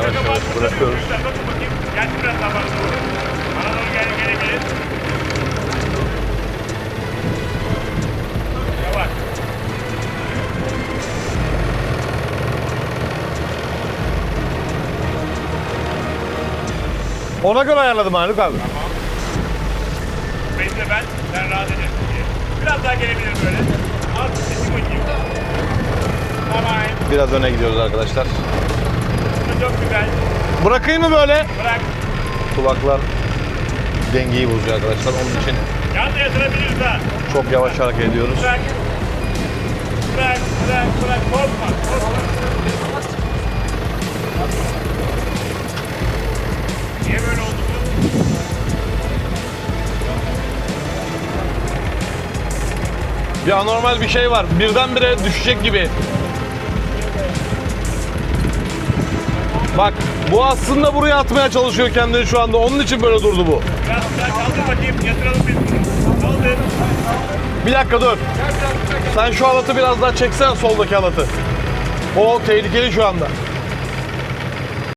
Bırakıyoruz. Lütfen bakın bakayım. Gel biraz daha bana doğru. Bana doğru gel gel gel. Yavaş. Ona göre ayarladım Haluk abi. Bekle ben. Sen rahat diye. Biraz daha gelebilir böyle. Az sesi bakayım. Tamam. Biraz öne gidiyoruz arkadaşlar. Çok güzel. Bırakayım mı böyle? Bırak. Kulaklar dengeyi bozuyor arkadaşlar. Onun için Yan da yatırabiliriz ha. çok yavaş hareket ediyoruz. Bırak. Bırak, bırak, bırak. Korkma, korkma. Niye böyle oldu bu? Bir anormal bir şey var. Birdenbire düşecek gibi. Bak bu aslında buraya atmaya çalışıyor kendini şu anda. Onun için böyle durdu bu. Biraz daha kaldır bakayım. Yatıralım bunu. Kaldır. Bir dakika dur. Sen şu halatı biraz daha çeksen soldaki halatı. O tehlikeli şu anda.